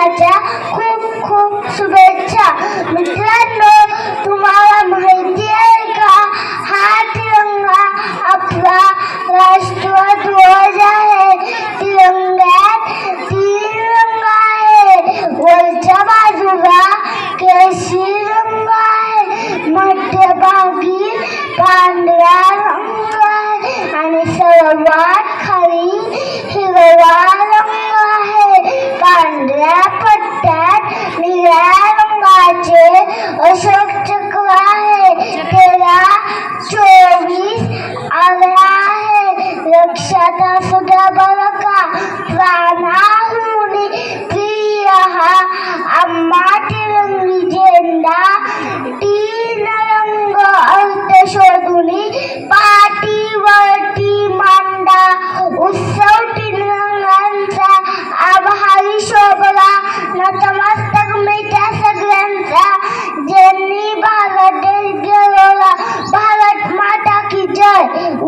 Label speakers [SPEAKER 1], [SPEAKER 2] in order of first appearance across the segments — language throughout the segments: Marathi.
[SPEAKER 1] दिनाच्या खूप खूप शुभेच्छा. मित्रांनो तुम्हाला माहिती आहे का? हा तिरंगा आपला राष्ट्रीय ध्वज आहे. तिरंग्यात तीन रंग आहे. वरच्या बाजूला केशी रंग आहे. मध्यभागी पांढरा रंग आहे. आणि सर्वात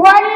[SPEAKER 1] one